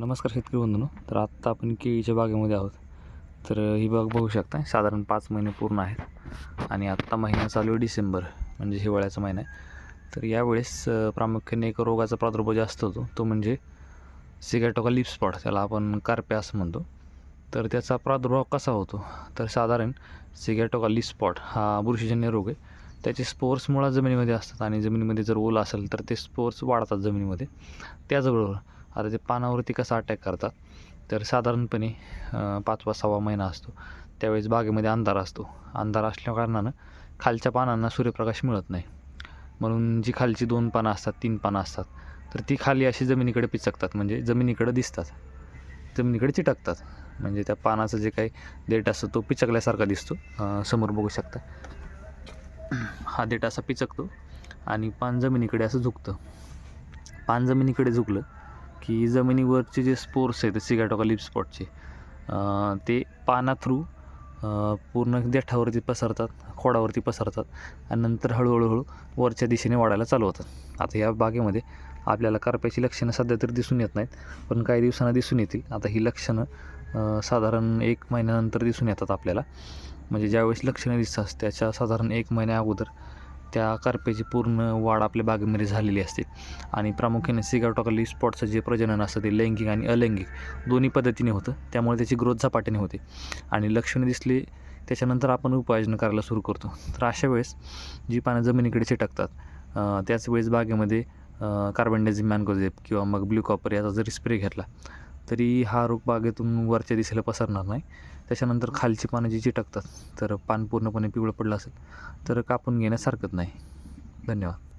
नमस्कार शेतकरी बंधूंनो. तर आत्ता आपण केळीच्या बागेमध्ये आहोत. तर ही बाग बघू शकता साधारण पाच महिने पूर्ण आहेत. आणि आत्ता महिना चालू आहे डिसेंबर म्हणजे हिवाळ्याचा महिना आहे. तर यावेळेस प्रामुख्याने एक रोगाचा प्रादुर्भाव जास्त होतो. तो म्हणजे सिगॅटोका लिप स्पॉट त्याला आपण कार्प्या असं म्हणतो. तर त्याचा प्रादुर्भाव कसा होतो? तर साधारण सिगॅटोका लिप स्पॉट हा बुरशीजन्य रोग आहे. त्याचे स्पोर्स मुळात जमिनीमध्ये असतात आणि जमिनीमध्ये जर ओलं असेल तर ते स्पोर्स वाढतात जमिनीमध्ये. त्याचबरोबर आता ते पानावरती कसा अटॅक करतात तर साधारणपणे पाचवा सहावा महिना असतो. त्यावेळेस बागेमध्ये अंधार असतो. अंधार असल्या कारणानं खालच्या पानांना सूर्यप्रकाश मिळत नाही. म्हणून जी खालची दोन पानं असतात तीन पानं असतात तर ती खाली अशी जमिनीकडे पिचकतात. म्हणजे जमिनीकडे दिसतात. जमिनीकडे चिटकतात. म्हणजे त्या पानाचं जे काही देठ असतो तो पिचकल्यासारखा दिसतो. समोर बघू शकता. हा देठ असा पिचकतो आणि पान जमिनीकडे असं झुकतं. पान जमिनीकडे झुकलं की जमिनीवरचे जे स्पोर्स आहेत सिगॅटोका लिप स्पॉटचे ते पाना थ्रू पूर्ण देठावरती पसरतात खोडावरती पसरतात आणि नंतर हळूहळूहळू वरच्या दिशेने वाढायला चालू होतात. आता या बागेमध्ये आपल्याला करप्याची लक्षणं सध्या तरी दिसून येत नाहीत पण काही दिवसांना दिसून येतील. आता ही लक्षणं साधारण एक महिन्यानंतर दिसून येतात आपल्याला. म्हणजे ज्यावेळेस लक्षणं दिसतात त्याच्या साधारण एक महिन्या अगोदर त्या करप्याची पूर्ण वाढ आपल्या बागेमध्ये झालेली असते. आणि प्रामुख्याने सिगाटोकली स्पॉटचं जे प्रजनन असतं ते लैंगिक आणि अलैंगिक दोन्ही पद्धतीने होतं. त्यामुळे त्याची ग्रोथ झपाट्याने होते. आणि लक्षणं दिसली त्याच्यानंतर आपण उपाययोजना करायला सुरू करतो. तर अशा वेळेस जी पानं जमिनीकडे चिटकतात त्याच वेळेस बागेमध्ये कार्बनडायझिम मॅनकोझेप किंवा मग ब्ल्यू कॉपर याचा जरी स्प्रे घेतला तरी हा रोग बागेतून वरच्या दिशेला पसरणार नाही. त्याच्यानंतर खालची पानं जी चिटकतात तर पान पूर्णपणे पिवळं पडलं असेल तर कापून घेण्यास हरकत नाही. धन्यवाद.